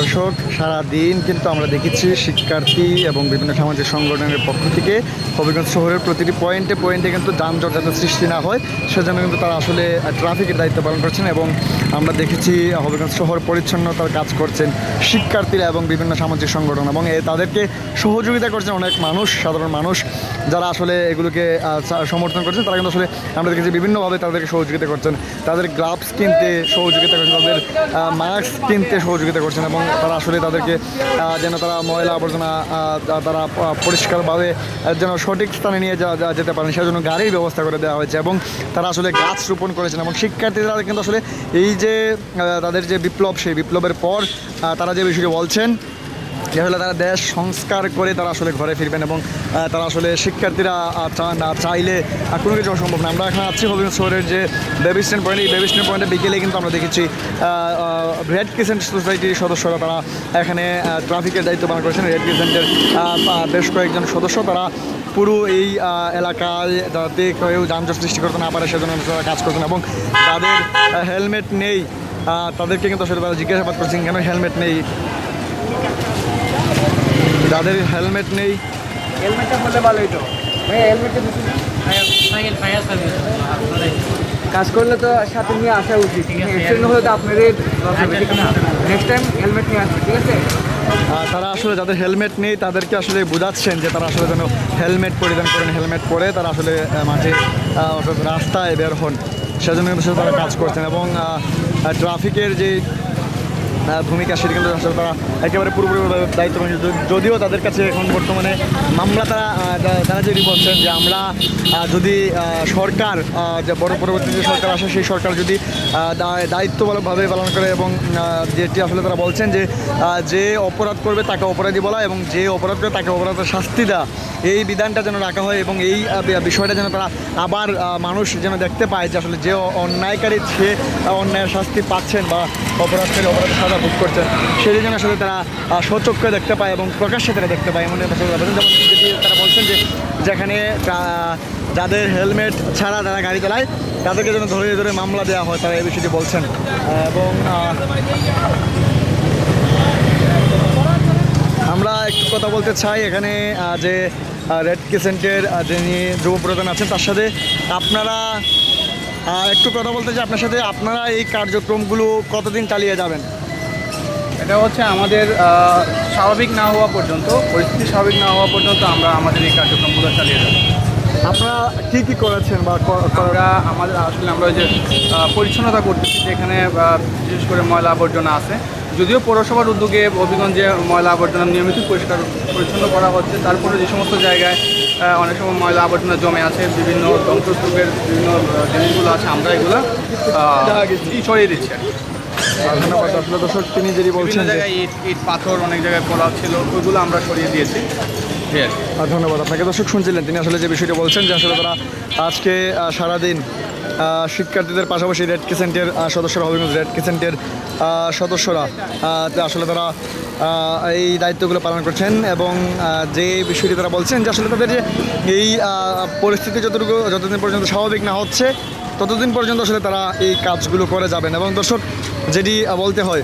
দর্শক, সারাদিন কিন্তু আমরা দেখেছি শিক্ষার্থী এবং বিভিন্ন সামাজিক সংগঠনের পক্ষ থেকে হবিগঞ্জ শহরের প্রতিটি পয়েন্টে পয়েন্টে কিন্তু যানজট যাতে সৃষ্টি না হয়, সেজন্য কিন্তু তারা আসলে ট্রাফিকের দায়িত্ব পালন করছেন এবং আমরা দেখেছি হবিগঞ্জ শহর পরিচ্ছন্নতার কাজ করছেন শিক্ষার্থীরা এবং বিভিন্ন সামাজিক সংগঠন এবং তাদেরকে সহযোগিতা করছেন অনেক মানুষ, সাধারণ মানুষ। যারা আসলে এগুলোকে সমর্থন করছেন, তারা কিন্তু আসলে আমরা দেখেছি বিভিন্নভাবে তাদেরকে সহযোগিতা করছেন। তাদের গ্লাভস কিনতে সহযোগিতা করছেন, তাদের মাস্ক কিনতে সহযোগিতা করছেন এবং তারা আসলে তাদেরকে যেন তারা ময়লা আবর্জনা তারা পরিষ্কারভাবে যেন সঠিক স্থানে নিয়ে যাওয়া যেতে পারেন, সেজন্য গাড়ির ব্যবস্থা করে দেওয়া হয়েছে এবং তারা আসলে গাছ রোপণ করেছেন এবং শিক্ষার্থীরা কিন্তু আসলে এই যে তাদের যে বিপ্লব, সেই বিপ্লবের পর তারা যে বিষয়টি বলছেন যে আসলে তারা দেশ সংস্কার করে তারা আসলে ঘরে ফিরবেন এবং তারা আসলে শিক্ষার্থীরা না, চাইলে কোনো কিছু সম্ভব না। আমরা এখন আছি হবিগঞ্জ শহরের যে বেবি স্ট্যান্ড পয়েন্ট, এই বেবি স্ট্যান্ড পয়েন্টে বিকেলে কিন্তু আমরা দেখেছি রেড ক্রিসেন্ট সোসাইটির সদস্যরা তারা এখানে ট্রাফিকের দায়িত্ব পালন করেছেন। রেড ক্রিসেন্টের বেশ কয়েকজন সদস্য তারা পুরো এই এলাকায় যাতে কেউ যানজট সৃষ্টি করতে না পারে, সেজন্য তারা কাজ করছেন এবং তাদের হেলমেট নেই। তাদেরকে কিন্তু আসলে তারা জিজ্ঞাসাবাদ করছেন, কেন হেলমেট নেই? যাদের হেলমেট নেই। হেলমেটটা বললে ভালোই তো। কাজ করলে তো সাথে নিয়ে আসা উচিত। ঠিক অ্যাক্সিডেন্ট হলে তো আপনাদের নেক্সট টাইম হেলমেট নিয়ে আসবে ঠিক আছে? তারা আসলে যাদের হেলমেট নেই তাদেরকে আসলে বোঝাচ্ছেন যে তারা আসলে যেন হেলমেট পরিধান করেন হেলমেট পরে তারা আসলে মাঝে অর্থাৎ রাস্তায় বের হন। সেজন্য তারা কাজ করছেন এবং ট্রাফিকের যে ভূমিকা সেটা কিন্তু আসলে তারা একেবারে পুরোপুরিভাবে দায়িত্ব যদিও তাদের কাছে এখন বর্তমানে মামলা তারা তারা যেটি বলছেন যে আমরা যদি সরকার যে বড় পরবর্তী যে সরকার আসে, সেই সরকার যদি দায়িত্বভাবে পালন করে এবং যেটি আসলে তারা বলছেন যে যে অপরাধ করবে তাকে অপরাধী বলা এবং যে অপরাধ করে তাকে অপরাধের শাস্তি দেওয়া। এই বিধানটা যেন রাখা হয় এবং এই বিষয়টা যেন তারা আবার মানুষ যেন দেখতে পায় যে আসলে যে অন্যায়কারী সে অন্যায়ের শাস্তি পাচ্ছেন বা অপরাধকারী অপরাধের সাজা ভোগ করছেন সেটি যেন আসলে তারা আহ, স্বচক্ষে দেখতে পায় এবং প্রকাশ্যে তারা দেখতে পায় এমন যেমন তারা বলছেন যে যেখানে যাদের হেলমেট ছাড়া তারা গাড়ি চালায় তাদেরকে যেন ধরে ধরে মামলা দেওয়া হয় তারা এই বিষয়টি বলছেন। এবং আমরা একটু কথা বলতে চাই এখানে যে রেড ক্রিসেন্টের যিনি যুব প্রধান আছেন তার সাথে আপনারা একটু কথা বলতে চাই আপনার সাথে। আপনারা এই কার্যক্রমগুলো কতদিন চালিয়ে যাবেন? এটা হচ্ছে আমাদের স্বাভাবিক না হওয়া পর্যন্ত পরিস্থিতি স্বাভাবিক না হওয়া পর্যন্ত আমরা আমাদের এই কার্যক্রমগুলো চালিয়ে যাব আপনারা কি কি করেছেন বা আমরা আমাদের আসলে আমরা ওই যে পরিচ্ছন্নতা করতেছি যেখানে বিশেষ করে ময়লা আবর্জনা আছে যদিও পৌরসভার উদ্যোগে অভিগঞ্জে ময়লা আবর্জনা নিয়মিত পরিষ্কার পরিচ্ছন্ন করা হচ্ছে তারপরে যে সমস্ত জায়গায় অনেক সময় ময়লা আবর্জনা জমে আছে বিভিন্ন ধ্বংসস্তূপের বিভিন্ন জিনিসগুলো আছে আমরা এগুলো সরিয়ে দিচ্ছি আর কি। ধন্যবাদ। দর্শক তিনি যেটি বলছেন যে জায়গায় ইট ইট পাথর অনেক জায়গায় পড়া ছিল ওইগুলো আমরা সরিয়ে দিয়েছি। আর ধন্যবাদ আপনাকে। দর্শক শুনছিলেন তিনি আসলে যে বিষয়টি বলছেন যে আসলে তারা আজকে সারাদিন শিক্ষার্থীদের পাশাপাশি রেড ক্রিসেন্টের সদস্যরা হবিগঞ্জ রেড ক্রিসেন্টের সদস্যরা আসলে তারা এই দায়িত্বগুলো পালন করছেন এবং যে বিষয়টি তারা বলছেন যে আসলে তাদের যে এই পরিস্থিতি যতটুকু যতদিন পর্যন্ত স্বাভাবিক না হচ্ছে ততদিন পর্যন্ত আসলে তারা এই কাজগুলো করে যাবেন। এবং দর্শক যেটি বলতে হয়।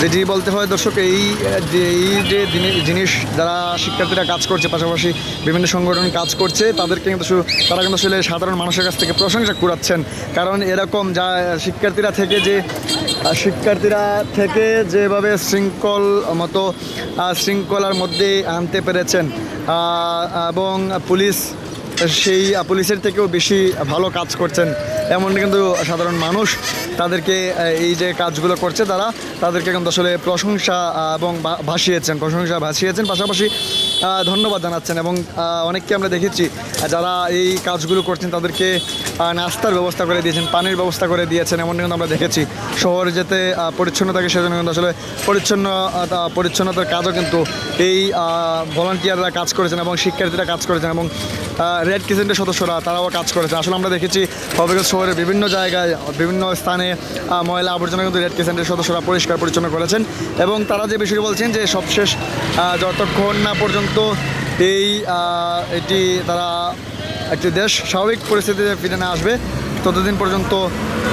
যেটি বলতে হয়, দর্শক, এই, যে এই যে জিনি- জিনিস যারা শিক্ষার্থীরা কাজ করছে, পাশাপাশি বিভিন্ন সংগঠন কাজ করছে, তাদেরকে কিন্তু তারা কিন্তু আসলে সাধারণ মানুষের কাছ থেকে প্রশংসা কুড়াচ্ছেন। কারণ এরকম যা, শিক্ষার্থীরা থেকে যে শিক্ষার্থীরা থেকে যেভাবে শৃঙ্খল মতো শৃঙ্খলার মধ্যে আনতে পেরেছেন এবং পুলিশ সেই পুলিশের থেকেও বেশি ভালো কাজ করছেন এমন কিন্তু সাধারণ মানুষ। তাদেরকে এই যে কাজগুলো করছে তারা, তাদেরকে কিন্তু আসলে প্রশংসা এবং ভাসিয়েছেন, প্রশংসা ভাসিয়েছেন। পাশাপাশি ধন্যবাদ জানাচ্ছেন এবং অনেককে আমরা দেখেছি, যারা এই কাজগুলো করছেন তাদেরকে নাস্তার ব্যবস্থা করে দিয়েছেন পানির ব্যবস্থা করে দিয়েছেন এমন কিন্তু আমরা দেখেছি। শহরে যেতে আহ, পরিচ্ছন্ন থাকে সেজন্য কিন্তু আসলে পরিচ্ছন্ন পরিচ্ছন্নতার কাজও কিন্তু এই ভলান্টিয়াররা কাজ করেছেন এবং শিক্ষার্থীরা কাজ করেছেন এবং রেড কিচেন্টের সদস্যরা তারাও কাজ করেছে আসলে আমরা দেখেছি হবিগঞ্জ শহরের বিভিন্ন জায়গায় বিভিন্ন স্থানে ময়লা আবর্জনা কিন্তু রেড কিচেন্টের সদস্যরা পরিষ্কার পরিচ্ছন্ন করেছেন এবং তারা যে বিষয়টি বলছেন যে সবশেষ যতক্ষণ না পর্যন্ত এই এটি তারা একটি দেশ স্বাভাবিক পরিস্থিতিতে ফিরে না আসবে, ততদিন পর্যন্ত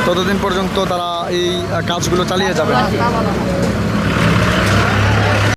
ততদিন পর্যন্ত তারা এই কাজগুলো চালিয়ে যাবে।